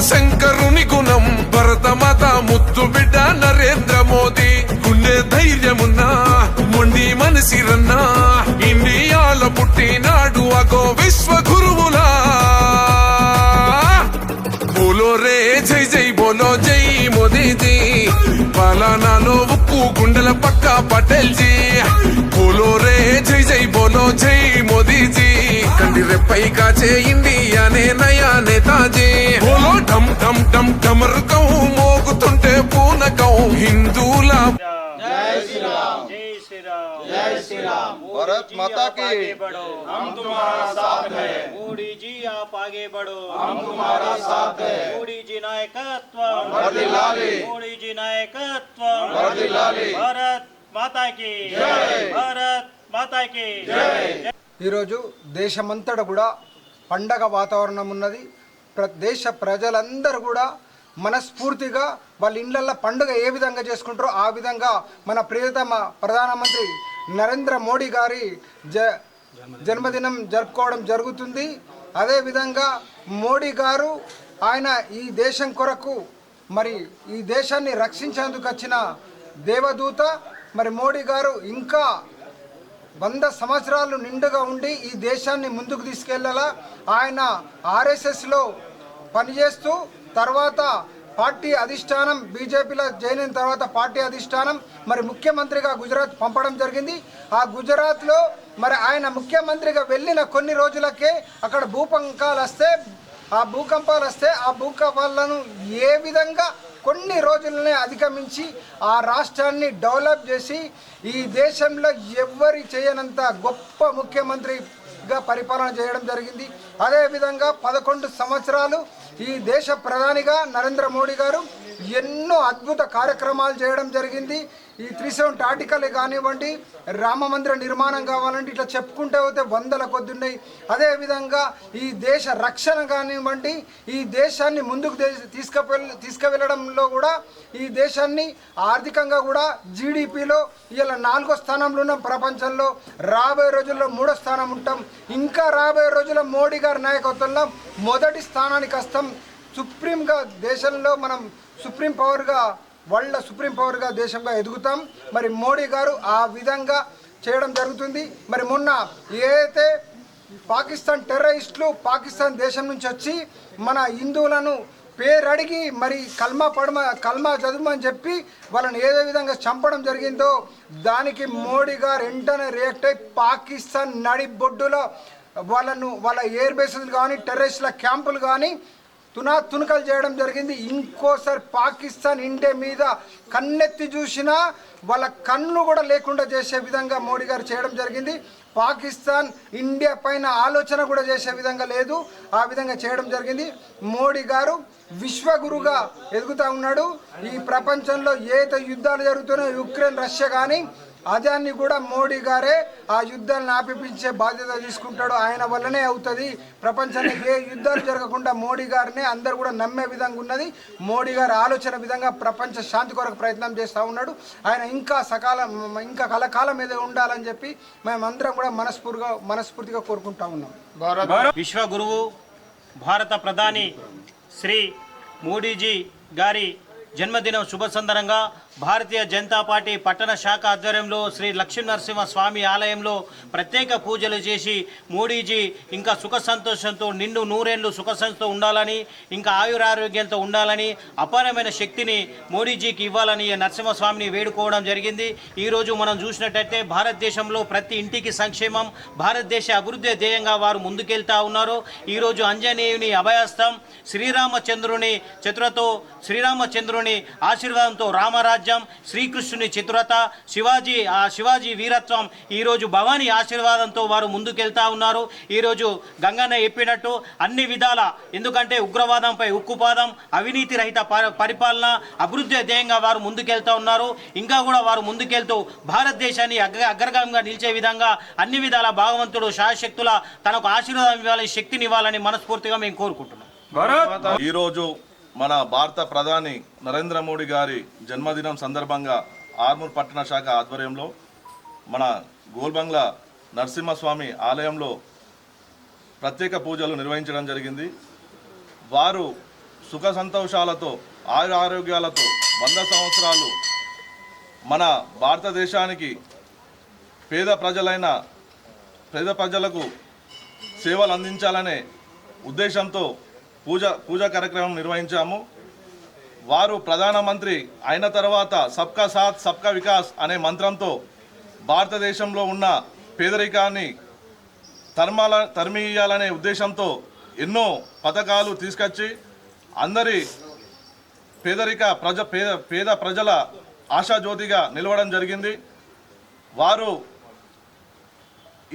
శంకరుని గుణం భరతమాత ముద్దు బిడ్డ నరేంద్ర మోదీ. గుండె ధైర్యమున్నా మొండి మనసిరన్నా ఇండియాల పుట్టినాడు అగో విశ్వ గురువులా బోలో రే జై జై బోలో జై మోదీజీ. పలానాలో ఉప్పు గుండెల పక్క పటేల్ జీ బోలో రే జై జై బోలో జై మోదీజీ. కండి రెప్పై కాచే ఇండియానే నయా నేతాజీ బోలో ఢమ్ ఢమ్ ఢమ్ ఢమరుకం మోగుతుంటే పూనకం హిందూల जय श्री राम जय श्री राम जय श्री राम भारत माता की आगे बढ़ो हम तुम्हारा साथ है मोदी जी आप आगे बढ़ो हम तुम्हारा साथ है मोदी जी नायकत्व वर्धिल्लाली। मोदी जी नायकत्व वर्धिल्लाली। भारत माता की भारत माता की ఈరోజు దేశమంతటా కూడా పండగ వాతావరణం ఉన్నది. ప్ర దేశ ప్రజలందరూ కూడా మనస్ఫూర్తిగా వాళ్ళ ఇళ్ళల్లో పండుగ ఏ విధంగా చేసుకుంటారో ఆ విధంగా మన ప్రియతమ ప్రధానమంత్రి నరేంద్ర మోడీ గారి జ జన్మదినం జరుపుకోవడం జరుగుతుంది. అదేవిధంగా మోడీ గారు ఆయన ఈ దేశం కొరకు మరి ఈ దేశాన్ని రక్షించేందుకు వచ్చిన దేవదూత మరి మోడీ గారు ఇంకా వంద సంవత్సరాలు నిండుగా ఉండి ఈ దేశాన్ని ముందుకు తీసుకెళ్ళాలా ఆయన ఆర్ఎస్ఎస్లో పనిచేస్తూ తర్వాత పార్టీ అధిష్టానం బీజేపీలో చేరిన తర్వాత పార్టీ అధిష్టానం మరి ముఖ్యమంత్రిగా గుజరాత్ పంపడం జరిగింది. ఆ గుజరాత్లో మరి ఆయన ముఖ్యమంత్రిగా వెళ్ళిన కొన్ని రోజులకే అక్కడ భూకంపాలు వస్తే ఆ భూకంపాలు వస్తే ఆ భూకంపాలను ఏ విధంగా కొన్ని రోజులనే అధిగమించి ఆ రాష్ట్రాన్ని డెవలప్ చేసి ఈ దేశంలో ఎవ్వరి చేయనంత గొప్ప ముఖ్యమంత్రిగా పరిపాలన చేయడం జరిగింది. అదేవిధంగా పదకొండు సంవత్సరాలు ఈ దేశ ప్రధానిగా నరేంద్ర మోడీ గారు ఎన్నో అద్భుత కార్యక్రమాలు చేయడం జరిగింది. ఈ త్రీ సెవెంటీ ఆర్టికల్ కానివ్వండి రామ మందిర నిర్మాణం కావాలంటే ఇట్లా చెప్పుకుంటే పోతే వందల కొద్ది ఉన్నాయి అదేవిధంగా ఈ దేశ రక్షణ కానివ్వండి ఈ దేశాన్ని ముందుకు దే- తీసుకువెళ్ళ తీసుకువెళ్ళడంలో కూడా ఈ దేశాన్ని ఆర్థికంగా కూడా జీడిపిలో ఇలా నాలుగో స్థానంలో ఉన్నాం ప్రపంచంలో. రాబోయే రోజుల్లో మూడో స్థానం ఉంటాం. ఇంకా రాబోయే రోజుల్లో మోడీ గారి నాయకత్వంలో మొదటి స్థానానికి వస్తాం. సుప్రీంగా దేశంలో మనం సుప్రీం పవర్గా వరల్డ్ సుప్రీం పవర్గా దేశంగా ఎదుగుతాం. మరి మోడీ గారు ఆ విధంగా చేయడం జరుగుతుంది. మరి మొన్న ఏదైతే పాకిస్తాన్ టెర్రరిస్టులు పాకిస్తాన్ దేశం నుంచి వచ్చి మన హిందువులను పేరడిగి మరి కల్మా పడమ కల్మా చదువుమని చెప్పి వాళ్ళని ఏదే విధంగా చంపడం జరిగిందో దానికి మోడీ గారు వెంటనే రియాక్ట్ అయి పాకిస్తాన్ నడి బొడ్డులో వాళ్ళను వాళ్ళ ఎయిర్ బేసులు కానీ టెర్రరిస్టుల క్యాంపులు కానీ తునా తునకలు చేయడం జరిగింది. ఇంకోసారి పాకిస్తాన్ ఇండియా మీద కన్నెత్తి చూసినా వాళ్ళ కన్ను కూడా లేకుండా చేసే విధంగా మోడీ గారు చేయడం జరిగింది. పాకిస్తాన్ ఇండియా పైన ఆలోచన కూడా చేసే విధంగా లేదు. ఆ విధంగా చేయడం జరిగింది. మోడీ గారు విశ్వగురుగా ఎదుగుతూ ఉన్నాడు. ఈ ప్రపంచంలో ఏదైతే యుద్ధాలు జరుగుతున్నాయో యుక్రెయిన్ రష్యా కానీ అదాన్ని కూడా మోడీ గారే ఆ యుద్ధాలను ఆపిపించే బాధ్యత తీసుకుంటాడు. ఆయన వల్లనే అవుతుంది. ప్రపంచంలో ఏ యుద్ధాలు జరగకుండా మోడీ గారినే అందరు కూడా నమ్మే విధంగా ఉన్నది. మోడీ గారి ఆలోచన విధంగా ప్రపంచ శాంతి కొరకు ప్రయత్నం చేస్తూ ఉన్నాడు. ఆయన ఇంకా సకాలం ఇంకా కలకాలం మీద ఉండాలని చెప్పి మేమందరం కూడా మనస్ఫూర్తిగా మనస్ఫూర్తిగా కోరుకుంటా ఉన్నాం. విశ్వ గురువు భారత ప్రధాని శ్రీ మోడీజీ గారి జన్మదినం శుభ సందర్భంగా భారతీయ జనతా పార్టీ పట్టణ శాఖ ఆధ్వర్యంలో శ్రీ లక్ష్మీ నరసింహ స్వామి ఆలయంలో ప్రత్యేక పూజలు చేసి మోడీజీ ఇంకా సుఖ సంతోషంతో నిండు నూరేళ్ళు సుఖ ఉండాలని ఇంకా ఆయురారోగ్యంతో ఉండాలని అపారమైన శక్తిని మోడీజీకి ఇవ్వాలని నరసింహస్వామిని వేడుకోవడం జరిగింది. ఈరోజు మనం చూసినట్టయితే భారతదేశంలో ప్రతి ఇంటికి సంక్షేమం భారతదేశ అభివృద్ధి ధ్యేయంగా వారు ముందుకెళ్తా ఉన్నారు. ఈరోజు అంజనేయుని అభయస్థం శ్రీరామచంద్రుని చతురతో శ్రీరామచంద్రుని ఆశీర్వాదంతో రామరాజ్యం సామ్రాజ్యం శ్రీకృష్ణుని చతురత శివాజీ ఆ శివాజీ వీరత్వం. ఈరోజు భవానీ ఆశీర్వాదంతో వారు ముందుకెళ్తా ఉన్నారు. ఈరోజు గంగన్న చెప్పినట్టు అన్ని విధాల ఎందుకంటే ఉగ్రవాదంపై ఉక్కుపాదం అవినీతి రహిత పరిపాలన అభివృద్ధి ధ్యేయంగా వారు ముందుకెళ్తా ఉన్నారు. ఇంకా కూడా వారు ముందుకెళ్తూ భారతదేశాన్ని అగ్ర అగ్రగామంగా నిలిచే విధంగా అన్ని విధాల భాగవంతుడు శాశక్తుల తనకు ఆశీర్వాదం ఇవ్వాలని శక్తిని ఇవ్వాలని మనస్ఫూర్తిగా మేము కోరుకుంటున్నాం. ఈరోజు మన భారత ప్రధాని నరేంద్ర మోడీ గారి జన్మదినం సందర్భంగా ఆర్మూర్ పట్టణ శాఖ ఆధ్వర్యంలో మన గోల్బంగ్లా నరసింహస్వామి ఆలయంలో ప్రత్యేక పూజలు నిర్వహించడం జరిగింది. వారు సుఖ సంతోషాలతో ఆయుర ఆరోగ్యాలతో వంద సంవత్సరాలు మన భారతదేశానికి పేద ప్రజలైన పేద ప్రజలకు సేవలు అందించాలనే ఉద్దేశంతో పూజ పూజా కార్యక్రమం నిర్వహించాము. వారు ప్రధానమంత్రి అయిన తర్వాత సబ్కా సాత్ సబ్కా వికాస్ అనే మంత్రంతో భారతదేశంలో ఉన్న పేదరికాన్ని తర్మాల తరిమియాలనే ఉద్దేశంతో ఎన్నో పథకాలు తీసుకొచ్చి అందరి పేదరిక ప్రజ పేద పేద ప్రజల ఆశాజ్యోతిగా నిలవడం జరిగింది. వారు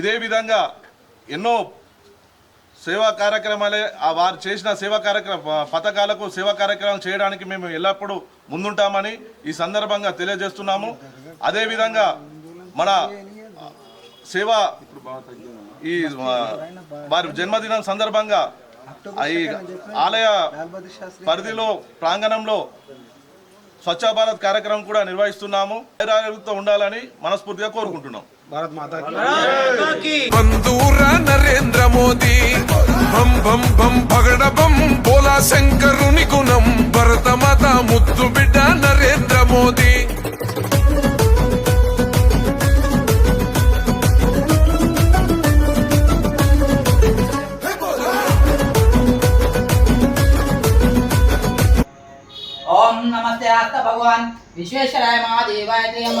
ఇదే విధంగా ఎన్నో సేవా కార్యక్రమాలే ఆ వారు చేసిన సేవా కార్యక్రమ పథకాలకు సేవా కార్యక్రమాలు చేయడానికి మేము ఎల్లప్పుడూ ముందుంటామని ఈ సందర్భంగా తెలియజేస్తున్నాము. అదేవిధంగా మన సేవా ఈ వారి జన్మదినం సందర్భంగా ఈ ఆలయ పరిధిలో ప్రాంగణంలో స్వచ్ఛ భారత్ కార్యక్రమం కూడా నిర్వహిస్తున్నాము. ఉండాలని మనస్ఫూర్తిగా కోరుకుంటున్నాం. भारत माता की। बंदूर नरेंद्र मोदी बम बम बम पगड़ बम बोला शंकर गुणम भरत माता मुत्तु बिड्ड नरेंद्र मोदी। ओम नमस्ते आस्ता भगवान। विश्वेश्वराय महादेवाय त्रियम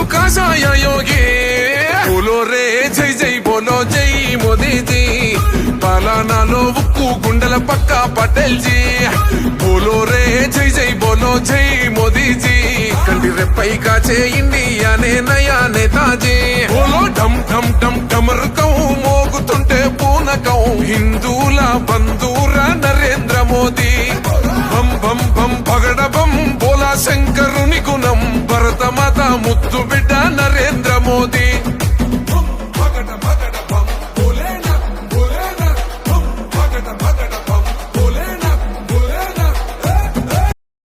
పువ్వు యోగి బోలో రే జై జై బోలో జై మోదీజీ. పాలనాలో ఉక్కు గుండెల పక్క పటేల్ జీ బోలో రే జై జై బోలో జై మోదీజీ. కంటి రెప్పై కాచే ఇండియానే నయా నేతాజీ బోలో ఢమ్ ఢమ్ ఢమ్ ఢమరుకం మోగుతుంటే పూనకం. హిందూల బంధూర నరేంద్ర బం పగడబం బోలా శంకరుని గుణం. భరతమాత ముద్దు బిడ్డ నరేంద్ర మోదీ. బం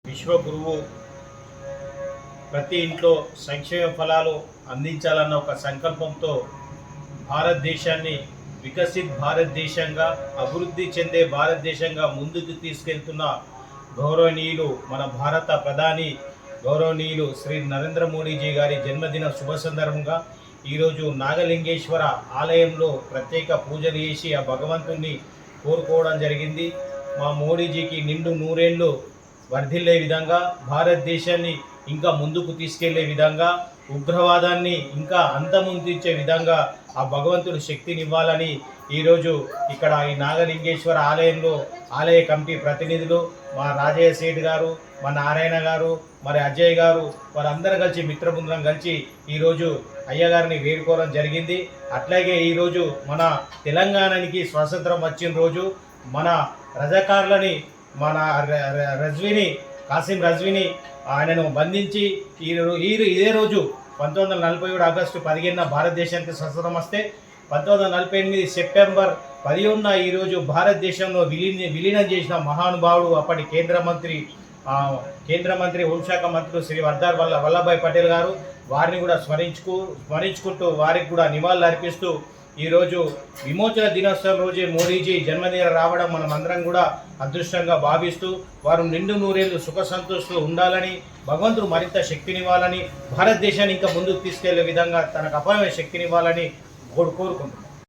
విశ్వగురువు ప్రతి ఇంట్లో సంక్షేమ ఫలాలు అందించాలన్న ఒక సంకల్పంతో భారతదేశాన్ని వికసిత్ భారతదేశంగా అభివృద్ధి చెందే భారతదేశంగా ముందుకు తీసుకెళ్తున్న గౌరవనీయులు మన భారత ప్రధాని గౌరవనీయులు శ్రీ నరేంద్ర మోడీజీ గారి జన్మదిన శుభ సందర్భంగా ఈరోజు నాగలింగేశ్వర ఆలయంలో ప్రత్యేక పూజలు చేసి ఆ భగవంతుణ్ణి కోరుకోవడం జరిగింది. మా మోడీజీకి నిండు నూరేళ్ళు వర్ధిల్లే విధంగా భారతదేశాన్ని ఇంకా ముందుకు తీసుకెళ్ళే విధంగా ఉగ్రవాదాన్ని ఇంకా అంతమొందించే విధంగా ఆ భగవంతుడు శక్తినివ్వాలని ఈరోజు ఇక్కడ ఈ నాగలింగేశ్వర ఆలయంలో ఆలయ కమిటీ ప్రతినిధులు మా రాజయ్య సేఠ్ గారు మా నారాయణ గారు మరి అజయ్ గారు వారందరూ కలిసి మిత్రబృందం కలిసి ఈరోజు అయ్యగారిని వేడుకోవడం జరిగింది. అట్లాగే ఈరోజు మన తెలంగాణకి స్వాతంత్రం వచ్చిన రోజు మన రజకారులని మన ర- ర- రజ్విని కాసిం రజ్విని ఆయనను బంధించి ఈ ఈరు ఇదే రోజు పంతొమ్మిది వందల నలభై ఏడు ఆగస్టు పదిహేనున భారతదేశానికి స్వతంత్రం వస్తే పంతొమ్మిది వందల నలభై ఎనిమిది సెప్టెంబర్ పదిహేనున ఈరోజు భారతదేశంలో విలీన విలీనం చేసిన మహానుభావుడు అప్పటి కేంద్ర మంత్రి కేంద్ర మంత్రి హోంశాఖ మంత్రులు శ్రీ వర్దార్ వల్ల వల్లభాయ్ పటేల్ గారు వారిని కూడా స్మరించుకు స్మరించుకుంటూ వారికి కూడా నివాళులు అర్పిస్తూ ఈరోజు విమోచన దినోత్సవం రోజే మోడీజీ జన్మదిన రావడం మనం అందరం కూడా అదృష్టంగా భావిస్తూ వారు నిండు నూరేళ్ళు సుఖ సంతోషాలు ఉండాలని భగవంతుడు మరింత శక్తినివ్వాలని భారతదేశాన్ని ఇంకా ముందుకు తీసుకెళ్ళే విధంగా తనకు అపాయమైన శక్తినివ్వాలని కోరుకుంటున్నాను